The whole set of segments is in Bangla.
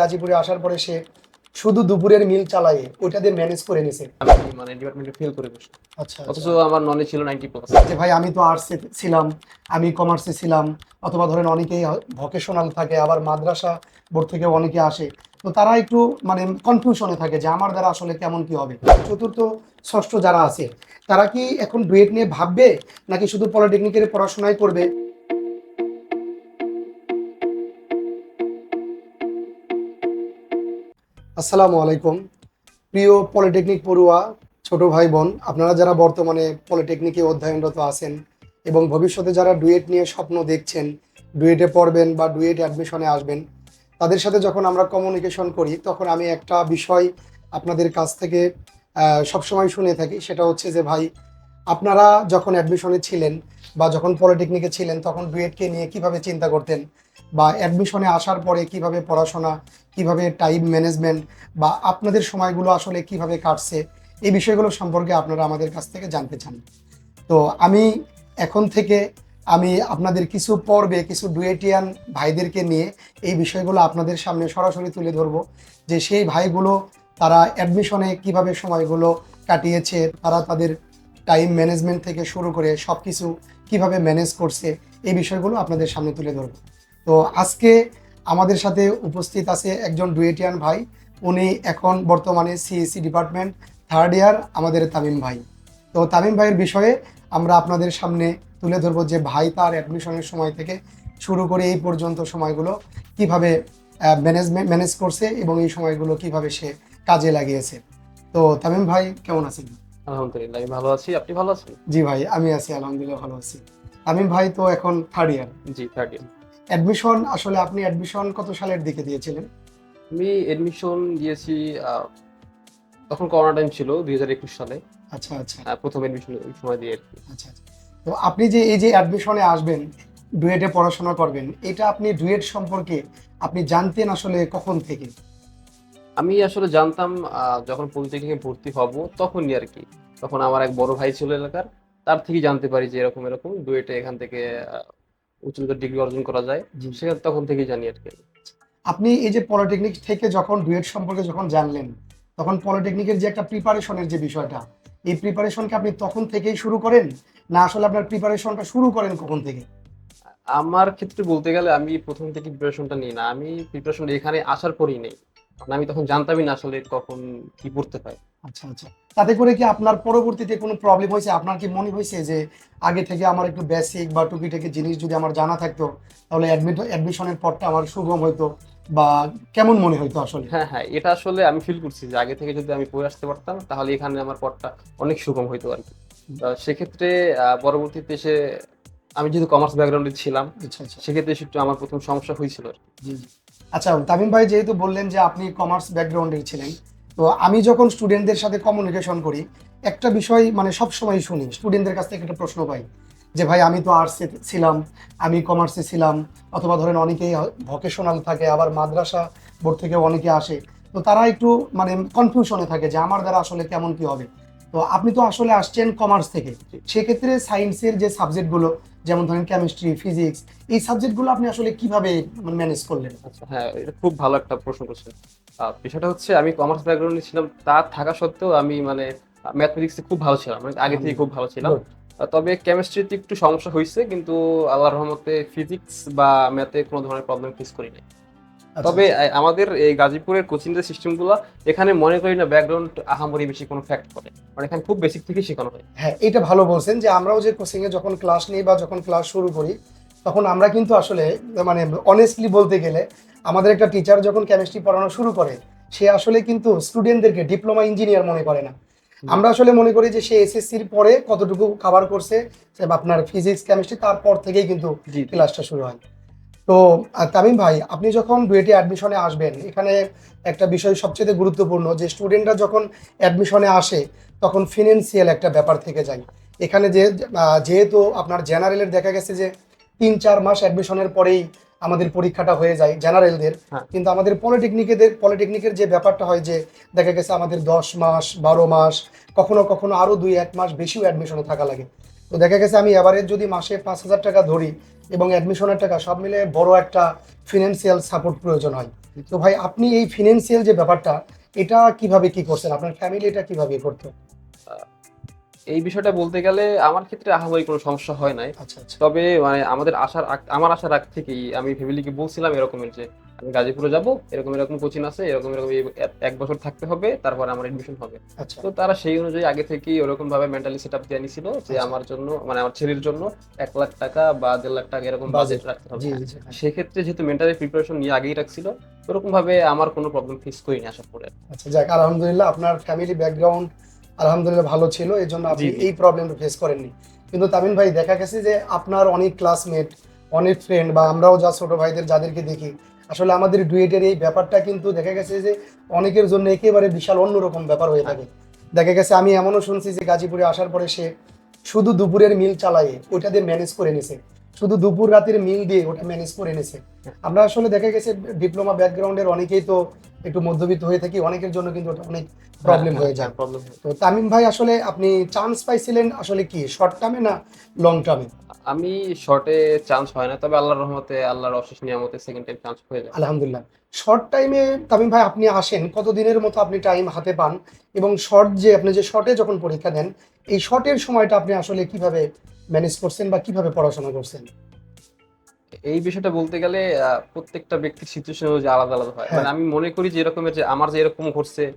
গাজীপুরে আসার পরে সে শুধু দুপুরের মিল চালায়ে ওইটা দিয়ে ম্যানেজ করে নিছে। আমি মানে ডিপার্টমেন্টে ফেল করে বসে। আচ্ছা অথচ আমার নলেজ ছিল নাইনটি প্লাস যে ভাই আমি তো আর্টসে ছিলাম আমি কমার্সে ছিলাম অথবা ধরেন অনেকেই ভকেশনাল থাকে আবার মাদ্রাসা বোর্ড থেকে অনেকে আসে। তো তারা একটু মানে কনফিউশনে থাকে যে আমার দ্বারা আসলে কেমন কি হবে। চতুর্থ ষষ্ঠ যারা আছে তারা কি এখন ডুয়েট নিয়ে ভাববে নাকি শুধু পলিটেকনিকের পড়াশোনাই করবে? আসসালামু আলাইকুম। প্রিয় পলিটেকনিক পড়ুয়া, ছোট ভাই বোন আপনারা যারা বর্তমানে পলিটেকনিকে অধ্যয়নরত আছেন এবং ভবিষ্যতে যারা ডুয়েট নিয়ে স্বপ্ন দেখছেন, ডুয়েটে পড়বেন বা ডুয়েট অ্যাডমিশনে আসবেন, তাদের সাথে যখন আমরা কমিউনিকেশন করি, তখন আমি একটা বিষয় আপনাদের কাছ থেকে সবসময় শুনে থাকি, সেটা হচ্ছে যে ভাই, আপনারা যখন অ্যাডমিশনে ছিলেন বা যখন পলিটেকনিকে ছিলেন, তখন ডুয়েটকে নিয়ে কীভাবে চিন্তা করতেন? বা অ্যাডমিশনে আসার পরে কীভাবে পড়াশোনা, কীভাবে টাইম ম্যানেজমেন্ট বা আপনাদের সময়গুলো আসলে কীভাবে কাটছে, এই বিষয়গুলো সম্পর্কে আপনারা আমাদের কাছ থেকে জানতে চান। তো আমি এখন থেকে আমি আপনাদের কিছু পর্বে, কিছু ডুয়েটিয়ান ভাইদেরকে নিয়ে এই বিষয়গুলো আপনাদের সামনে সরাসরি তুলে ধরব। যে সেই ভাইগুলো তারা অ্যাডমিশনে কীভাবে সময়গুলো কাটিয়েছে, তারা তাদের টাইম ম্যানেজমেন্ট থেকে শুরু করে সব কিছু কীভাবে ম্যানেজ করছে, এই বিষয়গুলো আপনাদের সামনে তুলে ধরবো। তো আজকে আমাদের সাথে উপস্থিত আছে একজন ডুয়েটিয়ান ভাই। উনি এখন বর্তমানে সিএসসি ডিপার্টমেন্ট থার্ড ইয়ার আমাদের তামিম ভাই। তো তামিম ভাইয়ের বিষয়ে আমরা আপনাদের সামনে তুলে ধরবো যে ভাই তার অ্যাডমিশনের সময় থেকে শুরু করে এই পর্যন্ত সময়গুলো কীভাবে ম্যানেজমেন্ট ম্যানেজ করছে এবং এই সময়গুলো কীভাবে সে কাজে লাগিয়েছে। তো তামিম ভাই কেমন আছেন? আলহামদুলিল্লাহ আমি ভালো আছি। আপনি ভালো আছেন? জি ভাই আমি আছি আলহামদুলিল্লাহ ভালো আছি। তামিম ভাই তো এখন থার্ড ইয়ার জি থার্ড ইয়ার অ্যাডমিশন আসলে আপনি অ্যাডমিশন কত সালের দিকে দিয়েছিলেন? আমি অ্যাডমিশন দিয়েছি তখন করোনা টাইম ছিল দুই হাজার একুশ সালে। আচ্ছা আচ্ছা। প্রথম এডমিশন ওই সময় দিয়ে আর কি। আচ্ছা আচ্ছা। তো আপনি যে এই যে অ্যাডমিশনে আসবেন ডুয়েটে পড়াশোনা করবেন এটা আপনি ডুয়েট সম্পর্কে আপনি জানতেন আসলে কখন থেকে? আমি আসলে জানতাম যখন পলিটেকনিকে ভর্তি হব তখনই আর কি। তখন আমার এক বড় ভাই ছিল এলাকার তার থেকে জানতে পারি যে এরকম এরকম ডুয়েটে এখান থেকে উচ্চতর ডিগ্রি অর্জন করা যায় সেখানে তখন থেকেই জানি আর কি। আপনি এই যে পলিটেকনিক থেকে যখন ডুয়েট সম্পর্কে যখন জানলেন তখন পলিটেকনিকের যে একটা প্রিপারেশনের যে বিষয়টা এই প্রিপারেশনকে আপনি তখন থেকেই শুরু করেন? না আসলে আপনার প্রিপারেশনটা শুরু করেন কখন থেকে? আমার ক্ষেত্রে বলতে গেলে আমি প্রথম থেকে প্রিপারেশনটা নিই না। আমি প্রিপারেশন এখানে আসার পরেই নেই। আমি তখন জানতামই না আসলে কখন কি পড়তে হয়। আচ্ছা আচ্ছা। তাতে করে কি আপনার পরবর্তীতে কোনো প্রবলেম হয়েছে আপনার কি মনে হয়েছে যে আগে থেকে আমার একটু বেসিক বা টুকিটাকি জিনিস যদি আমার জানা থাকতো তাহলে অ্যাডমিশনের পরটা আমার সুগম হইতো বা কেমন মনে হইতো আসলে? হ্যাঁ হ্যাঁ এটা আসলে আমি ফিল করছি যে আগে থেকে যদি আমি পড়ে আসতে পারতাম তাহলে এখানে আমার পথটা অনেক সুগম হইতো আর কি। সেক্ষেত্রে পরবর্তীতে এসে আমি যেহেতু কমার্স ব্যাকগ্রাউন্ডে ছিলাম আচ্ছা আচ্ছা। সেক্ষেত্রে একটু আমার প্রথম সমস্যা হয়েছিল আর কি। আচ্ছা তামিম ভাই যেহেতু বললেন যে আপনি কমার্স ব্যাকগ্রাউন্ডের ছিলেন, তো আমি যখন স্টুডেন্টদের সাথে কমিউনিকেশন করি, একটা বিষয় মানে সব সময় শুনি স্টুডেন্টদের কাছ থেকে একটা প্রশ্ন পাই যে, ভাই, আমি তো আর্টসে ছিলাম, আমি কমার্সে ছিলাম, অথবা ধরেন অনেকেই ভকেশনাল থাকে, আবার মাদ্রাসা বোর্ড থেকে অনেকে আসে। তো তারা একটু মানে কনফিউশনে থাকে যে, আমার দ্বারা আসলে কেমন কি হবে? তো আপনি তো আসলে আসছেন কমার্স থেকে, সেক্ষেত্রে সায়েন্সের যে সাবজেক্টগুলো যেমন ধরেন কেমিস্ট্রি ফিজিক্স এই সাবজেক্টগুলো আপনি আসলে কীভাবে ম্যানেজ করলেন? আচ্ছা হ্যাঁ এটা খুব ভালো একটা প্রশ্ন করছেন। বিষয়টা হচ্ছে আমি কমার্স ব্যাকগ্রাউন্ডে ছিলাম তা থাকা সত্ত্বেও আমি মানে ম্যাথমেটিক্সে খুব ভালো ছিলাম মানে আগে থেকে খুব ভালো ছিলাম। তবে কেমিস্ট্রিতে একটু সমস্যা হয়েছে কিন্তু আল্লাহর রহমতে ফিজিক্স বা ম্যাথে কোনো ধরনের প্রবলেম ফেস করি নাই। তবে আমাদের এই গাজীপুরের কোচিং যে সিস্টেমগুলো এখানে মনে করি না ব্যাকগ্রাউন্ড আহামরি বেশি কোনো ফ্যাক্ট করে। মানে এখানে খুব বেসিক থেকে শেখানো হয়। হ্যাঁ এটা ভালো বলছেন যে আমরাও যে কোচিং এ যখন ক্লাস নিই বা যখন ক্লাস শুরু করি তখন আমরা কিন্তু আসলে মানে অনেস্টলি বলতে গেলে আমাদের একটা টিচার যখন কেমিস্ট্রি পড়ানো শুরু করে সে আসলে কিন্তু স্টুডেন্টদেরকে ডিপ্লোমা ইঞ্জিনিয়ার মনে করে না। আমরা আসলে মনে করি যে সে এসএসসির পরে কতটুকু কভার করছে আপনার ফিজিক্স কেমিস্ট্রি তারপর থেকেই কিন্তু ক্লাসটা শুরু হয়। তো তামিম ভাই আপনি যখন ডুয়েটে অ্যাডমিশনে আসবেন এখানে একটা বিষয় সবচেয়ে গুরুত্বপূর্ণ যে স্টুডেন্টরা যখন অ্যাডমিশনে আসে তখন ফিনান্সিয়াল একটা ব্যাপার থেকে যায়। এখানে যে যেহেতু আপনার জেনারেলের দেখা গেছে যে তিন চার মাস অ্যাডমিশনের পরেই আমাদের পরীক্ষাটা হয়ে যায় জেনারেলদের হ্যাঁ। কিন্তু আমাদের পলিটেকনিকেদের পলিটেকনিকের যে ব্যাপারটা হয় যে দেখা গেছে আমাদের দশ মাস বারো মাস কখনো কখনো আরও দুই এক মাস বেশিও অ্যাডমিশনে থাকা লাগে। তো দেখা গেছে আমি এবারে যদি মাসে পাঁচ হাজার টাকা ধরি এবং অ্যাডমিশনের টাকা সব মিলে বড় একটা ফিনান্সিয়াল সাপোর্ট প্রয়োজন হয়। তো ভাই আপনি এই ফিনান্সিয়াল যে ব্যাপারটা এটা কীভাবে কি করছেন? আপনার ফ্যামিলি এটা কীভাবে করতো? এই বিষয়টা বলতে গেলে আমার ক্ষেত্রে আহামরি কোনো সমস্যা হয় নাই। আচ্ছা আচ্ছা। তবে মানে আমাদের আশার আমার আশার আগ থেকেই আমি ফ্যামিলিকে বলছিলাম এরকমের যে আমি গাজীপুরে যাব এরকম এরকম কোচিং আছে এরকম এরকম এক- বছর থাকতে হবে তারপরে আমার এডমিশন হবে আচ্ছা তো তারা সেই অনুযায়ী আগে থেকেই ওরকম ভাবে মেন্টালি সেট আপ দিয়ে নিছিল যে আচ্ছা। আমার জন্য মানে আমার ছেলের জন্য এক লাখ টাকা বা দেড় লাখ টাকা এরকম বাজেট রাখতে হবে। সেক্ষেত্রে যেহেতু মেন্টালি প্রিপারেশন নিয়ে আগেই রাখছিল ওরকম ভাবে আমার কোনো প্রবলেম ফেস করিনি আসার পরে আচ্ছা যাক আলহামদুলিল্লাহ আপনার ফ্যামিলি ব্যাকগ্রাউন্ড আলহামদুলিল্লাহ ভালো ছিল এই জন্য আপনি। এই প্রবলেমটা ফেস করেননি কিন্তু তামিন ভাই দেখা গেছে যে আপনার অনেক ক্লাসমেট অনেক ফ্রেন্ড বা আমরাও যা ছোট ভাইদের যাদেরকে দেখি আসলে আমাদের ডুয়েটের এই ব্যাপারটা কিন্তু দেখা গেছে যে অনেকের জন্য একেবারে বিশাল অন্যরকম ব্যাপার হয়ে থাকে। দেখা গেছে আমি এমনও শুনছি যে গাজীপুরে আসার পরে সে শুধু দুপুরের মিল চালায় ওইটা দিয়ে ম্যানেজ করে নিছে। শুধু দুপুর রাতের মিল দিয়ে ওটা ম্যানেজ করে নিছে। আমরা আসলে দেখা গেছে ডিপ্লোমা ব্যাকগ্রাউন্ডের অনেকেই তো একটু মধ্যবিত্ত হয়ে থাকি অনেকের জন্য কিন্তু ওটা অনেক প্রবলেম হয়ে যায়। প্রবলেম তো তামিম ভাই আসলে আপনি চান্স পাইছিলেন আসলে কি? শর্ট টার্মে না লং টার্মে আমি শর্টে চান্স হয় না তবে আল্লাহর রহমতে আল্লাহর অশেষ নিয়ামতে সেকেন্ড টাইম চান্স হয়ে যায়। আলহামদুলিল্লাহ। শর্ট টাইমে তামিম ভাই আপনি আসেন কত দিনের মতো আপনি টাইম হাতে পান? এবং শর্ট যে আপনি যে শর্টে যখন পরীক্ষা দেন এই শর্টের সময়টা আপনি আসলে কীভাবে ম্যানেজ করছেন বা কীভাবে পড়াশোনা করছেন? এই বিষয়টা বলতে গেলে প্রত্যেকটা ব্যক্তির সিচুয়েশন অনুযায়ী আলাদা আলাদা হয়। হ্যাঁ। মানে আমি মনে করি যে এরকমের যে আমার যে এরকম ঘটছে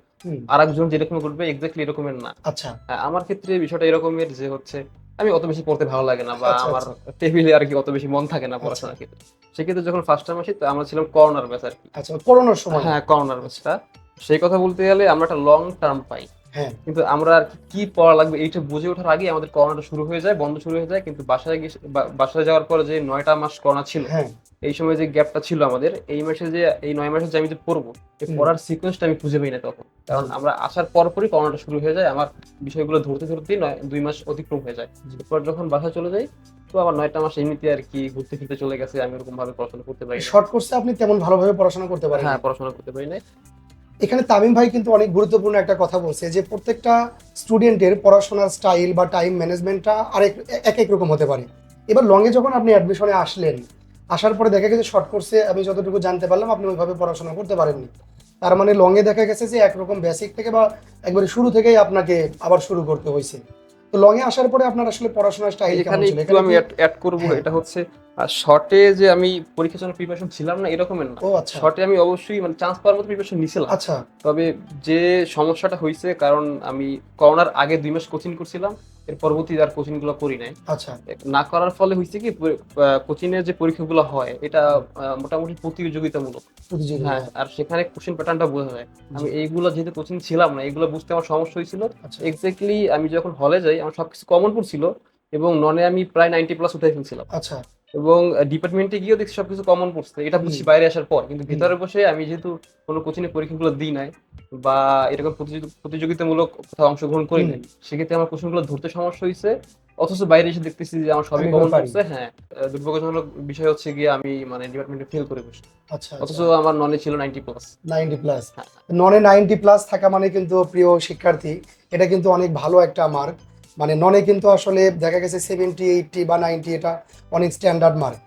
আর একজন যেরকম ঘটবে এক্স্যাক্টলি এরকমের না। আচ্ছা। আমার ক্ষেত্রে বিষয়টা এরকমের যে হচ্ছে আমি অত বেশি পড়তে ভালো লাগে না বা আচ্ছা, আমার টেবিলে আর কি অত বেশি মন থাকে না পড়াশোনার ক্ষেত্রে। সেক্ষেত্রে যখন ফার্স্ট টাইম আসি তো আমরা ছিলাম করোনার ব্যাচ আর কি। আচ্ছা করোনার সময়? হ্যাঁ করোনার ব্যাচটা সেই কথা বলতে গেলে আমরা একটা লং টার্ম পাই। হ্যাঁ। কিন্তু আমরা আর কি পড়া লাগবে এইটা বুঝে ওঠার আগে আমাদের করোনাটা শুরু হয়ে যায় বন্ধ শুরু হয়ে যায় কিন্তু বাসায় গিয়ে বাসায় যাওয়ার পরে যে নয়টা মাস করোনা ছিল হ্যাঁ। এই সময় যে গ্যাপটা ছিল আমাদের এই মাসে যে এই নয় মাসে যে আমি যে পড়ব এই পড়ার সিকোয়েন্সটা আমি খুঁজে পাই না তখন। কারণ আমরা আসার পরপরই করোনাটা শুরু হয়ে যায় আমার বিষয়গুলো ধরতে ধরতেই নয় দুই মাস অতিক্রম হয়ে যায়। এরপর যখন বাসায় চলে যাই তো আমার নয়টা মাস এমনিতে আর কি ঘুরতে ফিরতে চলে গেছে আমি ওরকম ভাবে পড়াশোনা করতে পারি শর্ট কোর্সে আপনি তেমন ভালোভাবে পড়াশোনা করতে পারেন হ্যাঁ পড়াশোনা করতে পারি না এখানে তামিম ভাই কিন্তু অনেক গুরুত্বপূর্ণ একটা কথা বলছে যে প্রত্যেকটা স্টুডেন্টের পড়াশোনার স্টাইল বা টাইম ম্যানেজমেন্টটা আরেক এক এক রকম হতে পারে। এবার লংয়ে যখন আপনি অ্যাডমিশনে আসলেন আসার পরে দেখা গেছে শর্ট কোর্সে আমি যতটুকু জানতে পারলাম আপনি ওইভাবে পড়াশোনা করতে পারেননি। তার মানে লংয়ে দেখা গেছে যে একরকম বেসিক থেকে বা একবারে শুরু থেকেই আপনাকে আবার শুরু করতে হয়েছে। তো লংয়ে আসার পরে আপনার আসলে পড়াশোনার স্টাইল কেমন এখানে ছিল? একটু আমি অ্যাড করব হ্যাঁ। এটা হচ্ছে শর্টে যে আমি পরীক্ষার জন্য প্রিপারেশন ছিলাম না এরকমের না। আচ্ছা। শর্টে আমি অবশ্যই মানে চান্স পাওয়ার মতো প্রিপারেশন নিছিলাম। আচ্ছা। তবে যে সমস্যাটা হয়েছে কারণ আমি করোনার আগে দুই মাস কোচিং করছিলাম এর পরবর্তী আর কোচিংগুলো করি নাই। আচ্ছা। না করার ফলে হয়েছে কি কোচিং এর যে পরীক্ষাগুলো হয় এটা মোটামুটি প্রতিযোগিতামূলক। হ্যাঁ আর সেখানে কোশ্চেন প্যাটার্নটা বোঝা যায়। আমি এইগুলো যেহেতু কোচিং ছিলাম না এগুলো বুঝতে আমার সমস্যা হয়েছিল আচ্ছা। এক্স্যাক্টলি আমি যখন হলে যাই আমার সবকিছু কমন পড়ছিল এবং ননে আমি প্রায় নাইনটি প্লাস উঠে ফেলছিলাম। আচ্ছা। এবং ডিপার্টমেন্টে গিয়েও দেখছি সবকিছু কমন পড়ছে। এটা বুঝছি বাইরে আসার পর। কিন্তু ভিতরে বসে আমি যেহেতু কোনো কোচিং পরীক্ষাগুলো দিই নাই বা এরকম প্রতিযোগি- প্রতিযোগিতামূলক কোথাও অংশগ্রহণ করি নাই সেক্ষেত্রে আমার কোশ্চেনগুলো ধরতে সমস্যা হয়েছে অথচ বাইরে এসে দেখতেছি যে আমার সবই কমন পড়ছে। হ্যাঁ দুর্ভাগ্যজনক বিষয় হচ্ছে গিয়ে আমি মানে ডিপার্টমেন্টে ফেল করে বসি। আচ্ছা অথচ আমার ননে ছিল নাইনটি প্লাস নাইনটি প্লাস। ননে নাইনটি প্লাস থাকা মানে কিন্তু প্রিয় শিক্ষার্থী এটা কিন্তু অনেক ভালো একটা মার্ক মানে ননে কিন্তু আসলে দেখা গেছে সেভেন্টি এইটটি বা নাইনটি এটা অনেক স্ট্যান্ডার্ড মার্ক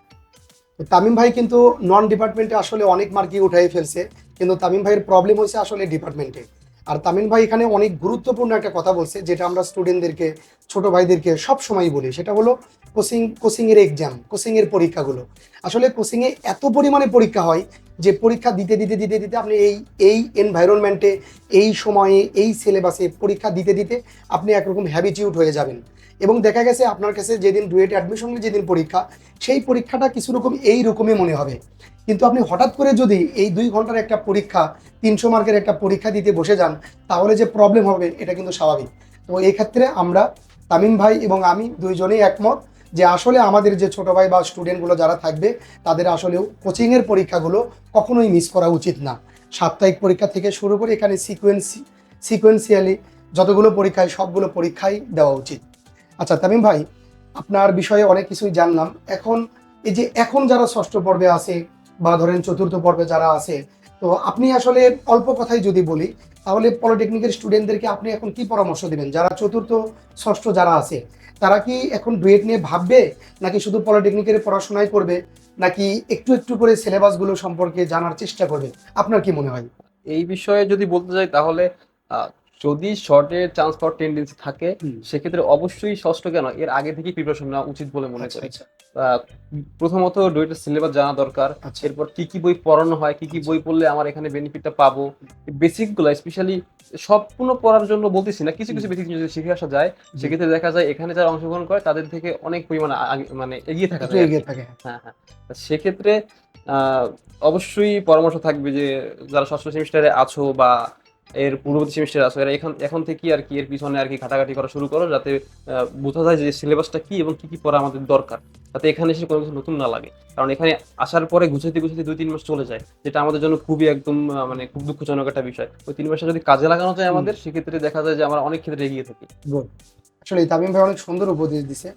তামিম ভাই কিন্তু নন ডিপার্টমেন্টে আসলে অনেক মার্কই উঠাই ফেলছে, কিন্তু তামিম ভাইয়ের প্রবলেম হয়েছে আসলে ডিপার্টমেন্টে আর তামিম ভাই এখানে অনেক গুরুত্বপূর্ণ একটা কথা বলছে, যেটা আমরা স্টুডেন্টদেরকে ছোট ভাইদেরকে সব সময় বলি, সেটা হলো কোচিং কোচিংয়ের এক্সাম কোচিংয়ের পরীক্ষাগুলো। আসলে কোচিংয়ে এত পরিমাণে পরীক্ষা হয় যে পরীক্ষা দিতে দিতে দিতে দিতে আপনি এই এই এনভায়রনমেন্টে এই সময়ে, এই সিলেবাসে পরীক্ষা দিতে দিতে আপনি একরকম হ্যাবিটিউড হয়ে যাবেন। এবং দেখা গেছে আপনার কাছে যেদিন ডুয়েট অ্যাডমিশনের যেদিন পরীক্ষা, সেই পরীক্ষাটা কিছু রকম এই রকমই মনে হবে। কিন্তু আপনি হঠাৎ করে যদি এই দুই ঘণ্টার একটা পরীক্ষা, তিনশো মার্কের একটা পরীক্ষা দিতে বসে যান, তাহলে যে প্রবলেম হবে, এটা কিন্তু স্বাভাবিক। তো এই ক্ষেত্রে আমরা তামিম ভাই এবং আমি দুইজনেই একমত যে আসলে আমাদের যে ছোট ভাই বা স্টুডেন্টগুলো যারা থাকবে, তাদের আসলেও কোচিংয়ের পরীক্ষাগুলো কখনোই মিস করা উচিত না। সাপ্তাহিক পরীক্ষা থেকে শুরু করে এখানে সিকোয়েন্সি সিকোয়েন্সিয়ালি যতগুলো পরীক্ষায়, সবগুলো পরীক্ষাই দেওয়া উচিত। আচ্ছা তামিম ভাই, আপনার বিষয়ে অনেক কিছুই জানলাম। এখন এই যে এখন যারা ষষ্ঠ পর্বে আছে বা ধরেন চতুর্থ পর্বে যারা আছে, তো আপনি আসলে অল্প কথাই যদি বলি, তাহলে পলিটেকনিকের স্টুডেন্টদেরকে আপনি এখন কি পরামর্শ দেবেন? যারা চতুর্থ, ষষ্ঠ যারা আছে তারা কি এখন ডুয়েট নিয়ে ভাববে? নাকি শুধু পলিটেকনিকের পড়াশোনাই করবে? নাকি একটু একটু করে সিলেবাসগুলো সম্পর্কে জানার চেষ্টা করবে? আপনার কি মনে হয়? এই বিষয়ে যদি বলতে যাই তাহলে আহ, যদি শর্টে চান্স পাওয়ার টেন্ডেন্সি থাকে সেক্ষেত্রে অবশ্যই ষষ্ঠ কেন? এর আগে থেকেই প্রিপারেশন নেওয়া উচিত বলে মনে আচ্ছা করি। আচ্ছা। প্রথমত ডুয়েটের সিলেবাস জানা দরকার। আচ্ছা। এরপর কি কি বই পড়ানো হয় কি কি বই পড়লে আমার এখানে বেনিফিটটা পাবো? বেসিকগুলো স্পেশালি সম্পূর্ণ পড়ার জন্য বলতেছি না কিছু কিছু বেসিক যদি শিখে আসা যায়। সেক্ষেত্রে দেখা যায় এখানে যারা অংশগ্রহণ করে তাদের থেকে অনেক পরিমাণে মানে এগিয়ে থাকা এগিয়ে থাকে। হ্যাঁ হ্যাঁ। সেক্ষেত্রে আহ, অবশ্যই পরামর্শ থাকবে যে যারা ষষ্ঠ সেমিস্টারে আছো বা এর পূর্ববর্তী সেমিস্টারে আছো। এরা এখন এখন থেকে আর কি এর পিছনে আর কি ঘাটাঘাটি করা শুরু করো যাতে বোঝা যায় যে সিলেবাসটা কি এবং কি কি পড়া আমাদের দরকার। যাতে এখানে এসে কোনো কিছু নতুন না লাগে। কারণ এখানে আসার পরে গুছাইতে গুছাইতে দুই তিন মাস চলে যায়। যেটা আমাদের জন্য খুবই একদম মানে খুব দুঃখজনক একটা বিষয়। ওই তিন মাসটা যদি কাজে লাগানো যায় আমাদের সেক্ষেত্রে দেখা যায় যে আমরা অনেক ক্ষেত্রে এগিয়ে থাকি। আসলে তামিম ভাই অনেক সুন্দর উপদেশ দিছে।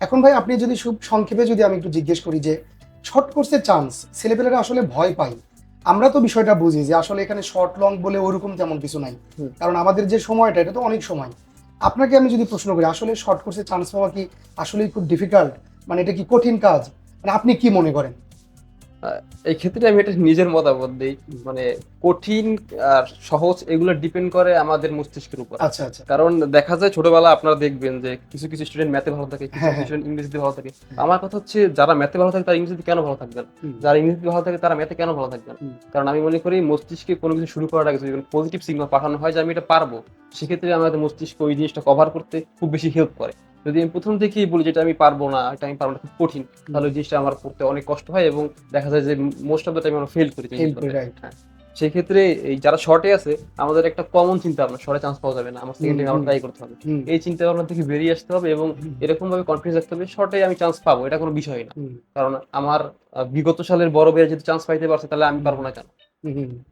এখন ভাই আপনি যদি খুব সংক্ষেপে যদি আমি একটু জিজ্ঞেস করি যে শর্ট কোর্সের চান্স ছেলেপেলেরা আসলে ভয় পায়। আমরা তো বিষয়টা বুঝি যে আসলে এখানে শর্ট লং বলে ওরকম তেমন কিছু নাই। কারণ আমাদের যে সময়টা এটা তো অনেক সময়। আপনাকে আমি যদি প্রশ্ন করি আসলে শর্ট কোর্সে চান্স পাওয়া কি আসলেই খুব ডিফিকাল্ট মানে এটা কি কঠিন কাজ? মানে আপনি কি মনে করেন? এই ক্ষেত্রে আমি এটা নিজের মতামত দিই। মানে কঠিন আর সহজ এগুলো ডিপেন্ড করে আমাদের মস্তিষ্কের উপর। আচ্ছা আচ্ছা। কারণ দেখা যায় ছোটবেলা আপনারা দেখবেন যে কিছু কিছু স্টুডেন্ট ম্যাথে ভালো থাকে কিছু হ্যাঁ, হ্যাঁ। স্টুডেন্ট ইংরেজিতে ভালো থাকে। আমার কথা হচ্ছে যারা ম্যাথে ভালো থাকে তারা ইংরেজিতে কেন ভালো থাকবে না? হুম। যারা ইংরেজিতে ভালো থাকে তারা ম্যাথে কেন ভালো থাকবে না? কারণ আমি মনে করি মস্তিষ্কে কোনো কিছু শুরু করার আগে যদি পজিটিভ সিগন্যাল পাঠানো হয় যে আমি এটা পারব সেক্ষেত্রে আমাদের মস্তিষ্ক ওই জিনিসটা কভার করতে খুব বেশি হেল্প করে। যদি আমি প্রথম থেকেই বলি যেটা আমি পারব না এটা আমি পারব না খুব কঠিন। তাহলে ওই জিনিসটা আমার করতে অনেক কষ্ট হয় এবং দেখা যায় যে মোস্ট অফ দ্য টাইম আমরা ফেল করি. হ্যাঁ। সেই ক্ষেত্রে এই যারা শর্টে আছে আমাদের একটা কমন চিন্তা ভাবনা শর্টে চান্স পাওয়া যাবে না আমার সেকেন্ড টাইম হুম। ট্রাই করতে হবে। এই চিন্তা ভাবনা থেকে বেরিয়ে আসতে হবে এবং এরকম ভাবে কনফিডেন্স রাখতে হবে শর্টে আমি চান্স পাবো এটা কোনো বিষয় না। কারণ আমার বিগত সালের বড় বেড়ে যদি চান্স পাইতে পারছে তাহলে আমি পারব না কেন।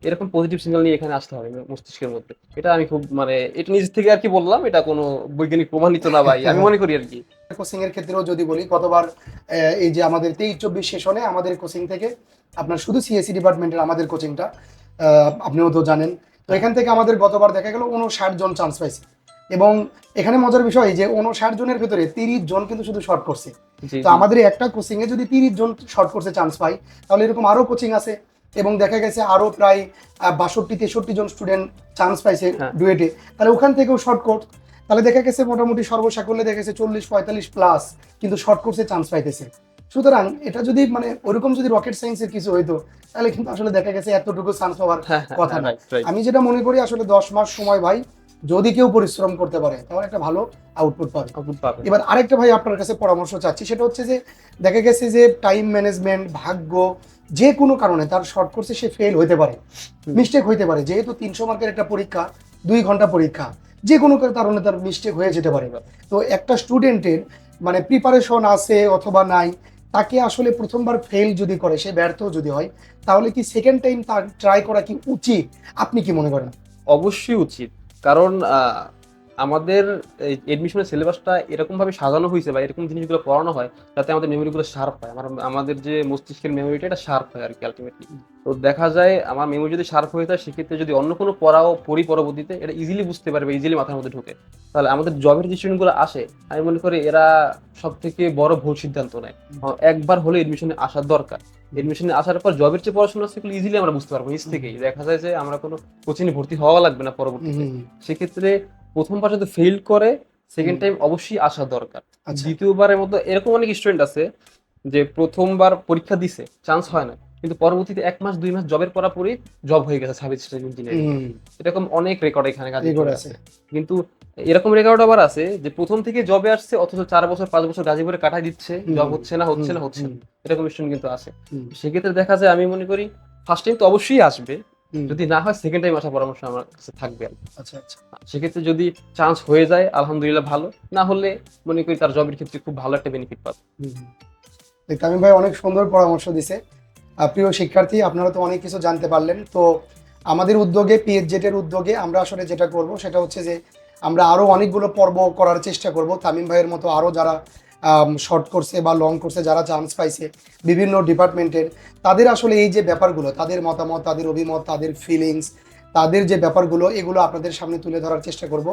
এরকম পজিটিভ সিগন্যাল নিয়ে এখানে আসতে হবে মস্তিষ্কের মধ্যে। এটা আমি খুব মানে এটা নিজ থেকে আর কি বললাম এটা কোনো বৈজ্ঞানিক প্রমাণিত না ভাই আমি মনে করি আর কি। কোচিং এর ক্ষেত্রেও যদি বলি গতবার আহ, এই যে আমাদের তেইশ চব্বিশ সেশনে আমাদের কোচিং থেকে আপনার শুধু সিএসসি ডিপার্টমেন্টের আমাদের কোচিংটা আপনিও তো জানেন। তো এখান থেকে আমাদের গতবার দেখা গেল উনষাট জন চান্স পাইছে। এবং এখানে মজার বিষয় যে উনষাট জনের ভেতরে তিরিশ জন কিন্তু শুধু শর্ট করছে তো আমাদের একটা কোচিং এ যদি তিরিশ জন শর্ট করছে চান্স পাই তাহলে এরকম আরও কোচিং আছে। এবং দেখা গেছে আরও প্রায় বাষট্টি তেষট্টি জন স্টুডেন্ট চান্স পাইছে হ্যাঁ। ডুয়েটে তাহলে ওখান থেকেও শর্ট কোর্স তাহলে দেখা গেছে মোটামুটি সর্বসাকল্যে দেখা গেছে চল্লিশ পঁয়তাল্লিশ প্লাস কিন্তু শর্ট কোর্সে চান্স পাইতেছে সুতরাং এটা যদি মানে ওরকম যদি রকেট সায়েন্সের কিছু হইতো তাহলে কিন্তু আসলে দেখা গেছে এতটুকু চান্স পাওয়ার হ্যাঁ, হ্যাঁ, কথা হ্যাঁ, না right, right. আমি যেটা মনে করি আসলে দশ মাস সময় ভাই যদি কেউ পরিশ্রম করতে পারে তাহলে একটা ভালো আউটপুট পাবে। এবার আরেকটা ভাই আপনার কাছে পরামর্শ চাচ্ছি সেটা হচ্ছে যে দেখা গেছে যে টাইম ম্যানেজমেন্ট ভাগ্য যে কোনো কারণে তার শর্ট কোর্সে সে ফেল হতে পারে। মিস্টেক হইতে পারে যেহেতু তিনশো মার্কের একটা পরীক্ষা দুই ঘণ্টা পরীক্ষা যে কোনো কারণে তার মিস্টেক হয়ে যেতে পারে। তো একটা স্টুডেন্টের মানে প্রিপারেশন আছে অথবা নাই তাকে আসলে প্রথমবার ফেল যদি করে সে ব্যর্থ যদি হয় তাহলে কি সেকেন্ড টাইম তার ট্রাই করা কি উচিত? আপনি কি মনে করেন? অবশ্যই উচিত। কারণ আমাদের এডমিশনের সিলেবাসটা এরকম ভাবে সাজানো হয়েছে বা এরকম জিনিসগুলো পড়ানো হয় যাতে আমাদের মেমোরিগুলো শার্প হয়। আমার আমাদের যে মস্তিষ্কের মেমোরিটা এটা শার্প হয় আর কি আলটিমেটলি তো দেখা যায় আমার মেমোরি যদি শার্প হয়ে যায় সেক্ষেত্রে যদি অন্য কোনো পড়াও পড়ি পরবর্তীতে এটা ইজিলি বুঝতে পারবে ইজিলি মাথার মধ্যে ঢোকে। তাহলে আমাদের জবের যে স্টুডেন্টগুলো আসে আমি মনে করি এরা সব থেকে বড় ভুল সিদ্ধান্ত নেয়। একবার হলে এডমিশনে আসার দরকার। এডমিশনে আসার পর জবের যে পড়াশোনা আছে সেগুলো ইজিলি আমরা বুঝতে পারব। নিজ থেকেই দেখা যায় যে আমরা কোনো কোচিংয়ে ভর্তি হওয়া লাগবে না পরবর্তীতে। সেক্ষেত্রে প্রথমবার যদি ফেল করে সেকেন্ড টাইম অবশ্যই আসা দরকার। আচ্ছা। দ্বিতীয়বারের মতো এরকম অনেক স্টুডেন্ট আছে যে প্রথমবার পরীক্ষা দিছে চান্স হয় না। কিন্তু পরবর্তীতে এক মাস দুই মাস জবের পড়া পরই জব হয়ে গেছে সার্ভিস ইঞ্জিনিয়ারিং এরকম অনেক রেকর্ড এখানে কাজে আছে। কিন্তু এরকম রেকর্ড আবার আছে যে প্রথম থেকে জবে আসছে অথচ চার বছর পাঁচ বছর গাজীপুরে কাটাই দিচ্ছে জব হচ্ছে না হচ্ছে না হচ্ছে না। এরকম স্টুডেন্ট কিন্তু আছে। সেক্ষেত্রে দেখা যায় আমি মনে করি ফার্স্ট টাইম তো অবশ্যই আসবে। যদি না হয় সেকেন্ড টাইম আসার পরামর্শ আমার কাছে থাকবে। আচ্ছা আচ্ছা। সেক্ষেত্রে যদি চান্স হয়ে যায় আলহামদুলিল্লাহ ভালো। না হলে মনে করি তার জবের ক্ষেত্রে খুব ভালো একটা বেনিফিট পাবে। তামিম ভাই অনেক সুন্দর পরামর্শ দিছে। প্রিয় শিক্ষার্থী আপনারা তো অনেক কিছু জানতে পারলেন। তো আমাদের উদ্যোগে পিএইচজেড এর উদ্যোগে আমরা আসলে যেটা করব সেটা হচ্ছে যে আমরা আরও অনেকগুলো পর্ব করার চেষ্টা করব। তামিম ভাইয়ের মতো আরও যারা শর্ট কোর্সে বা লং কোর্সে যারা চান্স পাইছে বিভিন্ন ডিপার্টমেন্টের তাদের আসলে এই যে ব্যাপারগুলো, তাদের মতামত, তাদের অভিমত, তাদের ফিলিংস তাদের যে ব্যাপারগুলো, এগুলো আপনাদের সামনে তুলে ধরার চেষ্টা করব।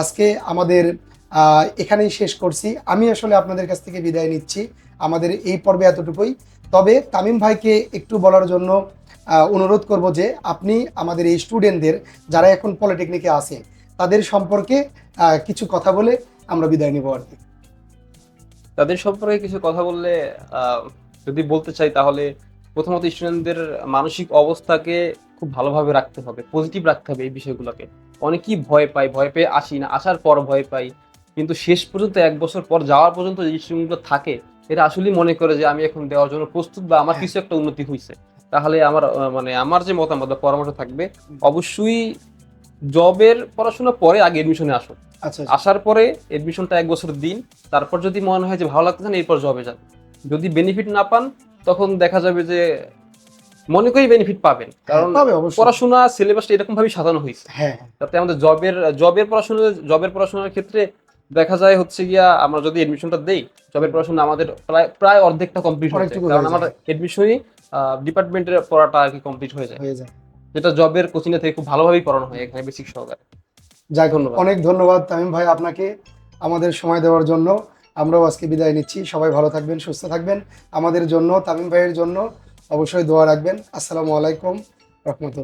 আজকে আমাদের এখানেই শেষ করছি। আমি আসলে আপনাদের কাছ থেকে বিদায় নিচ্ছি। আমাদের এই পর্বে এতটুকুই। তবে তামিম ভাইকে একটু বলার জন্য অনুরোধ করব যে আপনি আমাদের এই স্টুডেন্টদের যারা এখন পলিটেকনিকে আছে, তাদের সম্পর্কে কিছু কথা বলে আমরা বিদায় নিব আর কি। তাদের সম্পর্কে কিছু কথা বললে যদি বলতে চাই তাহলে প্রথমত স্টুডেন্টদের মানসিক অবস্থাকে খুব ভালোভাবে রাখতে হবে পজিটিভ রাখতে হবে এই বিষয়গুলোকে। অনেকেই ভয় পায় ভয় পেয়ে আসি না আসার পর ভয় পাই। কিন্তু শেষ পর্যন্ত এক বছর পর যাওয়ার পর্যন্ত যে স্টুডেন্টগুলো থাকে এরা আসলেই মনে করে যে আমি এখন দেওয়ার জন্য প্রস্তুত বা আমার কিছু একটা উন্নতি হয়েছে তাহলে আমার মানে আমার যে মতামত বা পরামর্শ থাকবে অবশ্যই জবের পড়াশোনা পরে আগে এডমিশনে আসুন আচ্ছা আসার পরে এডমিশনটা এক বছর দিন তারপর যদি মনে হয় যে ভালো লাগতেছে না এরপর জবে যান। যদি বেনিফিট না পান তখন দেখা যাবে যে মনে করেই বেনিফিট পাবেন। কারণ পড়াশোনা সিলেবাসটা এরকম ভাবে সাজানো হয়েছে। হ্যাঁ তাতে আমাদের জবের জবের পড়াশোনা জবের পড়াশোনার ক্ষেত্রে দেখা যায় হচ্ছে গিয়া আমরা যদি এডমিশনটা দেই জবের পড়াশোনা আমাদের প্রায় প্রায় অর্ধেকটা কমপ্লিট হয়ে যায়। কারণ হয়ে আমার এডমিশনই ডিপার্টমেন্টের পড়াটা আর কি কমপ্লিট হয়ে যায়। হয়ে যায়। যেটা জবের কোচিং থেকে খুব ভালোভাবেই পড়ানো হয় এখানে বেসিক সহকারে। যাই ধন্যবাদ। অনেক ধন্যবাদ তামিম ভাই আপনাকে আমাদের সময় দেওয়ার জন্য। আমরাও আজকে বিদায় নিচ্ছি। সবাই ভালো থাকবেন সুস্থ থাকবেন। আমাদের জন্য তামিম ভাইয়ের জন্য অবশ্যই দোয়া রাখবেন। আসসালামু আলাইকুম রহমতুল্লাহ।